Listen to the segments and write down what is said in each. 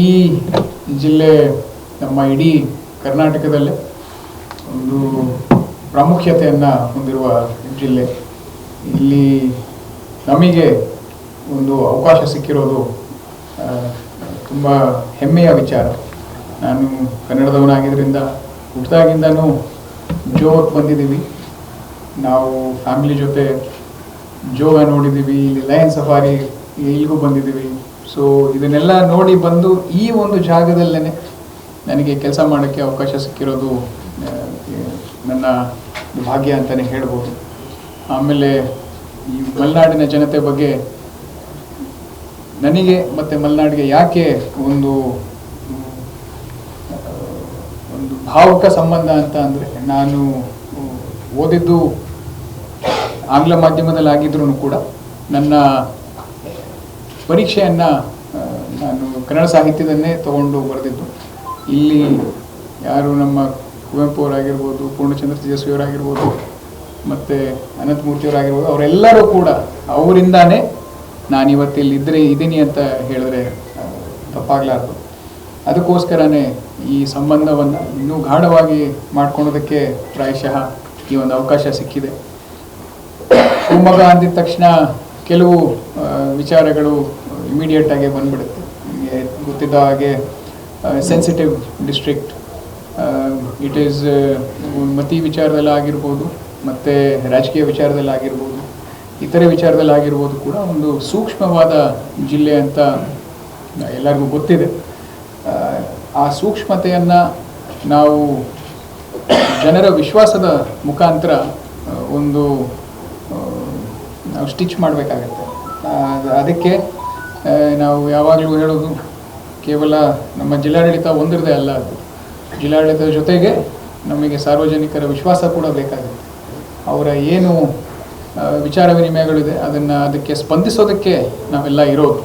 ಈ ಜಿಲ್ಲೆ ನಮ್ಮ ಇಡೀ ಕರ್ನಾಟಕದಲ್ಲೇ ಒಂದು ಪ್ರಾಮುಖ್ಯತೆಯನ್ನು ಹೊಂದಿರುವ ಜಿಲ್ಲೆ. ಇಲ್ಲಿ ನಮಗೆ ಒಂದು ಅವಕಾಶ ಸಿಕ್ಕಿರೋದು ತುಂಬ ಹೆಮ್ಮೆಯ ವಿಚಾರ. ನಾನು ಕನ್ನಡದವನಾಗಿದ್ದರಿಂದ ಹುಟ್ಟಿದಾಗಿಂದನೂ ಜೋಗಕ್ಕೆ ಬಂದಿದ್ದೀವಿ. ನಾವು ಫ್ಯಾಮಿಲಿ ಜೊತೆ ಜೋಗ ನೋಡಿದ್ದೀವಿ, ಇಲ್ಲಿ ಲಯನ್ ಸಫಾರಿ ಇಲ್ಲಿಗೂ ಬಂದಿದ್ದೀವಿ. ಸೊ ಇದನ್ನೆಲ್ಲ ನೋಡಿ ಬಂದು ಈ ಒಂದು ಜಾಗದಲ್ಲೇ ನನಗೆ ಕೆಲಸ ಮಾಡೋಕ್ಕೆ ಅವಕಾಶ ಸಿಕ್ಕಿರೋದು ನನ್ನ ಭಾಗ್ಯ ಅಂತಲೇ ಹೇಳ್ಬೋದು. ಆಮೇಲೆ ಈ ಮಲೆನಾಡಿನ ಜನತೆ ಬಗ್ಗೆ ನನಗೆ ಮತ್ತು ಮಲೆನಾಡಿಗೆ ಯಾಕೆ ಒಂದು ಒಂದು ಭಾವುಕ ಸಂಬಂಧ ಅಂತ ಅಂದರೆ ನಾನು ಓದಿದ್ದು ಆಂಗ್ಲ ಮಾಧ್ಯಮದಲ್ಲಿ ಆಗಿದ್ರೂ ಕೂಡ ನನ್ನ ಪರೀಕ್ಷೆಯನ್ನು ನಾನು ಕನ್ನಡ ಸಾಹಿತ್ಯದನ್ನೇ ತಗೊಂಡು ಬರೆದಿದ್ದು. ಇಲ್ಲಿ ಯಾರು ನಮ್ಮ ಕುವೆಂಪು ಅವರಾಗಿರ್ಬೋದು, ಪೂರ್ಣಚಂದ್ರ ತೇಜಸ್ವಿಯವರಾಗಿರ್ಬೋದು ಮತ್ತು ಅನಂತಮೂರ್ತಿಯವರಾಗಿರ್ಬೋದು ಅವರೆಲ್ಲರೂ ಕೂಡ ಅವರಿಂದಾನೇ ನಾನು ಇವತ್ತು ಇಲ್ಲಿ ಇದ್ರೆ ಇದ್ದೀನಿ ಅಂತ ಹೇಳಿದ್ರೆ ತಪ್ಪಾಗಲಾರ್ದು. ಅದಕ್ಕೋಸ್ಕರನೇ ಈ ಸಂಬಂಧವನ್ನು ಇನ್ನೂ ಗಾಢವಾಗಿ ಮಾಡ್ಕೊಳ್ಳೋದಕ್ಕೆ ಪ್ರಾಯಶಃ ಈ ಒಂದು ಅವಕಾಶ ಸಿಕ್ಕಿದೆ. ಶಿವಮೊಗ್ಗ ಅಂದಿದ ತಕ್ಷಣ ಕೆಲವು ವಿಚಾರಗಳು ಇಮಿಡಿಯೇಟ್ ಆಗಿ ಬಂದ್ಬಿಡುತ್ತೆ. ನಿಮಗೆ ಗೊತ್ತಿದ್ದ ಹಾಗೆ ಸೆನ್ಸಿಟಿವ್ ಡಿಸ್ಟ್ರಿಕ್ಟ್ ಇಟ್ ಈಸ್ ಮತಿ ವಿಚಾರದಲ್ಲಿ ಆಗಿರ್ಬೋದು ಮತ್ತು ರಾಜಕೀಯ ವಿಚಾರದಲ್ಲಿ ಆಗಿರ್ಬೋದು ಇತರೆ ವಿಚಾರದಲ್ಲಿ ಆಗಿರ್ಬೋದು ಕೂಡ ಒಂದು ಸೂಕ್ಷ್ಮವಾದ ಜಿಲ್ಲೆ ಅಂತ ಎಲ್ಲರಿಗೂ ಗೊತ್ತಿದೆ. ಆ, ಸೂಕ್ಷ್ಮತೆಯನ್ನು ನಾವು ಜನರ ವಿಶ್ವಾಸದ ಮುಖಾಂತರ ಒಂದು ನಾವು ಸ್ಟಿಚ್ ಮಾಡಬೇಕಾಗತ್ತೆ. ಅದಕ್ಕೆ ನಾವು ಯಾವಾಗಲೂ ಹೇಳೋದು ಕೇವಲ ನಮ್ಮ ಜಿಲ್ಲಾಡಳಿತ ಒಂದಿರದೇ ಅಲ್ಲ ಅದು. ಜಿಲ್ಲಾಡಳಿತದ ಜೊತೆಗೆ ನಮಗೆ ಸಾರ್ವಜನಿಕರ ವಿಶ್ವಾಸ ಕೂಡ ಬೇಕಾಗುತ್ತೆ. ಅವರ ಏನು ವಿಚಾರ ವಿನಿಮಯಗಳಿದೆ, ಅದನ್ನು ಅದಕ್ಕೆ ಸ್ಪಂದಿಸೋದಕ್ಕೆ ನಾವೆಲ್ಲ ಇರೋದು.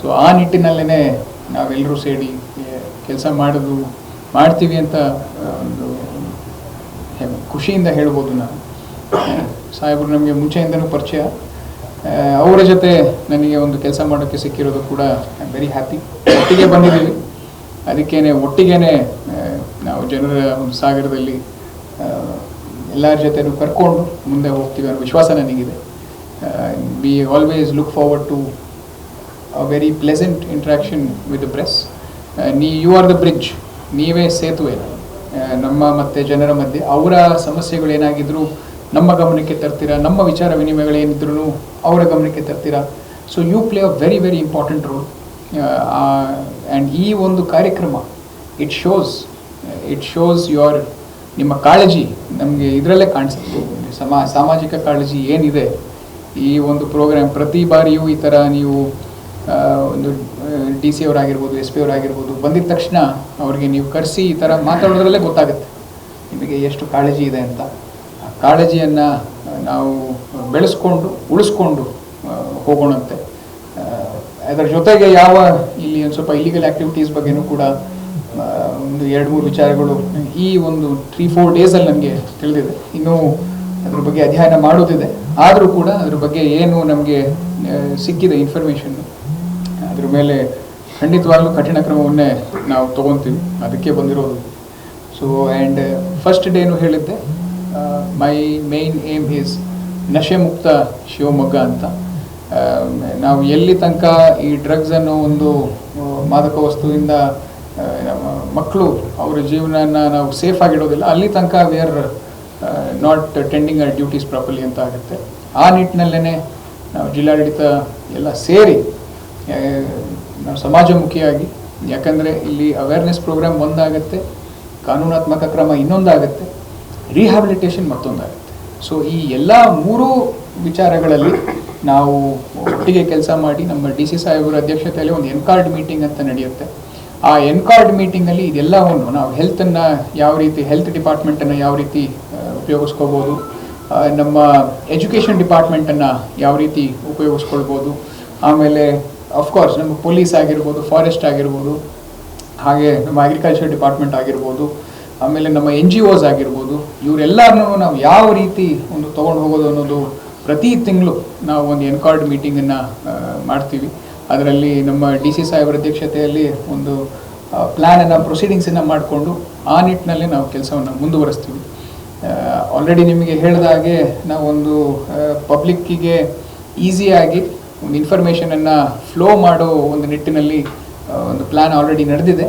ಸೊ ಆ ನಿಟ್ಟಿನಲ್ಲೇ ನಾವೆಲ್ಲರೂ ಸೇರಿ ಕೆಲಸ ಮಾಡೋದು, ಮಾಡ್ತೀವಿ ಅಂತ ಒಂದು ಖುಷಿಯಿಂದ ಹೇಳ್ಬೋದು ನಾನು. ಸಾಹೇಬರು, ನಮಗೆ ಮುಂಚೆಯಿಂದನೂ ಪರಿಚಯ. ಅವರ ಜೊತೆ ನನಗೆ ಒಂದು ಕೆಲಸ ಮಾಡೋಕ್ಕೆ ಸಿಕ್ಕಿರೋದು ಕೂಡ ಐ ವೆರಿ ಹ್ಯಾಪಿ ಒಟ್ಟಿಗೆ ಬಂದಿದ್ದೀವಿ. ಅದಕ್ಕೇನೆ, ಒಟ್ಟಿಗೆನೆ ನಾವು ಜನರ ಒಂದು ಸಾಗರದಲ್ಲಿ ಎಲ್ಲರ ಜೊತೆನೂ ಕರ್ಕೊಂಡು ಮುಂದೆ ಹೋಗ್ತೀವಿ ಅನ್ನೋ ವಿಶ್ವಾಸ ನನಗಿದೆ. We always look forward to a very pleasant interaction with the press ನೀ ಯು ಆರ್ ದ ಬ್ರಿಡ್ಜ್ ನೀವೇ ಸೇತುವೆ. ನಮ್ಮ ಮತ್ತು ಜನರ ಮಧ್ಯೆ ಅವರ ಸಮಸ್ಯೆಗಳು ಏನಾಗಿದ್ರು, ನಮ್ಮ ಗಮನಕ್ಕೆ ತರ್ತೀರಾ, ನಮ್ಮ ವಿಚಾರ ವಿನಿಮಯಗಳು ಏನಿದ್ರು ಅವರ ಗಮನಕ್ಕೆ ತರ್ತೀರಾ? So you play a very very important role and ಈ ಒಂದು ಕಾರ್ಯಕ್ರಮ it shows it shows your ನಿಮ್ಮ ಕಾಳಜಿ ನಮಗೆ ಇದರಲ್ಲೇ ಕಾಣಿಸುತ್ತೆ ಸಮಾ, ಸಾಮಾಜಿಕ ಕಾಳಜಿ ಏನಿದೆ, ಈ ಒಂದು ಪ್ರೋಗ್ರಾಮ್ ಪ್ರತಿ ಬಾರಿಯೂ ಈ ಥರ ನೀವು ಒಂದು ಡಿ ಸಿ ಅವರಾಗಿರ್ಬೋದು ಎಸ್ ಪಿ ಅವರಾಗಿರ್ಬೋದು, ಬಂದಿದ ತಕ್ಷಣ ಅವ್ರಿಗೆ ನೀವು ಕರೆಸಿ ಈ ಥರ ಮಾತಾಡೋದ್ರಲ್ಲೇ ಗೊತ್ತಾಗುತ್ತೆ. ನಿಮಗೆ ಎಷ್ಟು ಕಾಳಜಿ ಇದೆ ಅಂತ. ಆ ಕಾಳಜಿಯನ್ನು ನಾವು ಬೆಳೆಸ್ಕೊಂಡು, ಉಳಿಸ್ಕೊಂಡು ಹೋಗೋಣಂತೆ. ಅದರ ಜೊತೆಗೆ ಯಾವ ಇಲ್ಲಿ ಒಂದು ಸ್ವಲ್ಪ ಇಲಿಗಲ್ ಆ್ಯಕ್ಟಿವಿಟೀಸ್ ಬಗ್ಗೆನೂ ಕೂಡ ಒಂದು ಎರಡು ಮೂರು ವಿಚಾರಗಳು ಈ ಒಂದು ತ್ರೀ ಫೋರ್ ಡೇಸಲ್ಲಿ ನಮಗೆ ತಿಳಿದಿದೆ. ಇನ್ನೂ ಅದ್ರ ಬಗ್ಗೆ ಅಧ್ಯಯನ ಮಾಡೋದಿದೆ ಆದರೂ ಕೂಡ ಅದ್ರ ಬಗ್ಗೆ ಏನು ನಮಗೆ ಸಿಕ್ಕಿದೆ ಇನ್ಫಾರ್ಮೇಷನ್ ಅದ್ರ ಮೇಲೆ ಖಂಡಿತವಾಗ್ಲೂ ಕಠಿಣ ಕ್ರಮವನ್ನೇ ನಾವು ತಗೊಂತೀವಿ. ಅದಕ್ಕೆ ಬಂದಿರೋದು. ಸೊ ಆ್ಯಂಡ್ ಫಸ್ಟ್ ಡೇನು ಹೇಳಿದ್ದೆ. ಮೈ ಮೇನ್ ಏಮ್ ಈಸ್ ನಶೆ ಮುಕ್ತ ಶಿವಮೊಗ್ಗ ಅಂತ. ನಾವು ಎಲ್ಲಿ ತನಕ ಈ ಡ್ರಗ್ಸ್ ಅನ್ನೋ ಒಂದು ಮಾದಕ ವಸ್ತುವಿಂದ ಮಕ್ಕಳು ಅವರ ಜೀವನನ ನಾವು ಸೇಫ್ ಆಗಿಡೋದಿಲ್ಲ, ಅಲ್ಲಿ ತನಕ we are not tending our duties properly ಅಂತ ಆಗುತ್ತೆ. ಆ ನಿಟ್ಟಿನಲ್ಲೇ ನಾವು ಜಿಲ್ಲಾಡಳಿತ ಎಲ್ಲ ಸೇರಿ ನಾವು ಸಮಾಜಮುಖಿಯಾಗಿ, ಯಾಕಂದರೆ ಇಲ್ಲಿ ಅವೇರ್ನೆಸ್ ಪ್ರೋಗ್ರಾಮ್ ಒಂದಾಗುತ್ತೆ, ಕಾನೂನಾತ್ಮಕ ಕ್ರಮ ಇನ್ನೊಂದಾಗುತ್ತೆ ರಿಹ್ಯಾಬಿಲಿಟೇಷನ್ ಮತ್ತೊಂದಾಗುತ್ತೆ. ಸೊ ಈ ಎಲ್ಲ ಮೂರು ವಿಚಾರಗಳಲ್ಲಿ ನಾವು ಒಟ್ಟಿಗೆ ಕೆಲಸ ಮಾಡಿ ನಮ್ಮ ಡಿ ಸಿ ಸಾಹೇಬರ ಅಧ್ಯಕ್ಷತೆಯಲ್ಲಿ ಒಂದು ಎನ್ಕಾರ್ಡ್ ಮೀಟಿಂಗ್ ಅಂತ ನಡೆಯುತ್ತೆ. ಆ ಎನ್ಕಾರ್ಡ್ ಮೀಟಿಂಗಲ್ಲಿ ಇದೆಲ್ಲವನ್ನು ನಾವು ಹೆಲ್ತನ್ನು ಯಾವ ರೀತಿ, ಹೆಲ್ತ್ ಡಿಪಾರ್ಟ್ಮೆಂಟನ್ನು ಯಾವ ರೀತಿ ಉಪಯೋಗಿಸ್ಕೋಬೋದು ನಮ್ಮ ಎಜುಕೇಷನ್ ಡಿಪಾರ್ಟ್ಮೆಂಟನ್ನು ಯಾವ ರೀತಿ ಉಪಯೋಗಿಸ್ಕೊಳ್ಬೋದು, ಆಮೇಲೆ ಅಫ್ಕೋರ್ಸ್ ನಮ್ಮ ಪೊಲೀಸ್ ಆಗಿರ್ಬೋದು ಫಾರೆಸ್ಟ್ ಆಗಿರ್ಬೋದು, ಹಾಗೆ ನಮ್ಮ ಅಗ್ರಿಕಲ್ಚರ್ ಡಿಪಾರ್ಟ್ಮೆಂಟ್ ಆಗಿರ್ಬೋದು ಆಮೇಲೆ ನಮ್ಮ ಎನ್ ಜಿ ಓಸ್ ಆಗಿರ್ಬೋದು ಇವರೆಲ್ಲರನ್ನೂ ನಾವು ಯಾವ ರೀತಿ ಒಂದು ತೊಗೊಂಡು ಹೋಗೋದು ಅನ್ನೋದು ಪ್ರತಿ ತಿಂಗಳು ನಾವು ಒಂದು ಎನ್ಕಾರ್ಡ್ ಮೀಟಿಂಗನ್ನು ಮಾಡ್ತೀವಿ. ಅದರಲ್ಲಿ ನಮ್ಮ ಡಿ ಸಿ ಸಾಹೇಬರ ಅಧ್ಯಕ್ಷತೆಯಲ್ಲಿ ಒಂದು ಪ್ಲ್ಯಾನನ್ನು ಪ್ರೊಸೀಡಿಂಗ್ಸನ್ನು ಮಾಡಿಕೊಂಡು ಆ ನಿಟ್ಟಿನಲ್ಲಿ ನಾವು ಕೆಲಸವನ್ನು ಮುಂದುವರಿಸ್ತೀವಿ. ಆಲ್ರೆಡಿ ನಿಮಗೆ ಹೇಳಿದ ಹಾಗೆ ನಾವೊಂದು ಪಬ್ಲಿಕ್ಕಿಗೆ ಈಸಿಯಾಗಿ ಒಂದು ಇನ್ಫಾರ್ಮೇಷನನ್ನು ಫ್ಲೋ ಮಾಡೋ ಒಂದು ನಿಟ್ಟಿನಲ್ಲಿ ಒಂದು ಪ್ಲ್ಯಾನ್ ಆಲ್ರೆಡಿ ನಡೆದಿದೆ.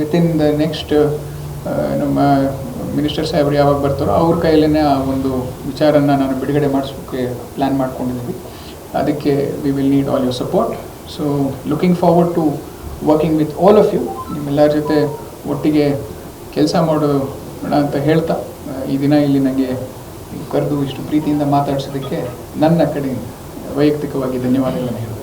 ವಿತಿನ್ ದ ನೆಕ್ಸ್ಟ್ ನಮ್ಮ ಮಿನಿಸ್ಟರ್ ಸಾಹೇಬರು ಯಾವಾಗ ಬರ್ತಾರೋ ಅವ್ರ ಕೈಯಲ್ಲೇ ಆ ಒಂದು ವಿಚಾರನ ನಾನು ಬಿಡುಗಡೆ ಮಾಡಿಸೋಕ್ಕೆ ಪ್ಲ್ಯಾನ್ ಮಾಡ್ಕೊಂಡಿದ್ದೀವಿ. ಅದಕ್ಕೆ we will need all your support so looking forward to working with all of you ನಿಮ್ಮೆಲ್ಲರ ಜೊತೆ ಒಟ್ಟಿಗೆ ಕೆಲಸ ಮಾಡೋಣ ಅಂತ ಹೇಳ್ತಾ ಈ ದಿನ ಇಲ್ಲಿ ನನಗೆ ಕರೆದು ಇಷ್ಟು ಪ್ರೀತಿಯಿಂದ ಮಾತಾಡಿಸೋದಕ್ಕೆ ನನ್ನ ಕಡೆ ವೈಯಕ್ತಿಕವಾಗಿ ಧನ್ಯವಾದಗಳನ್ನು ಹೇಳ್ತೀನಿ.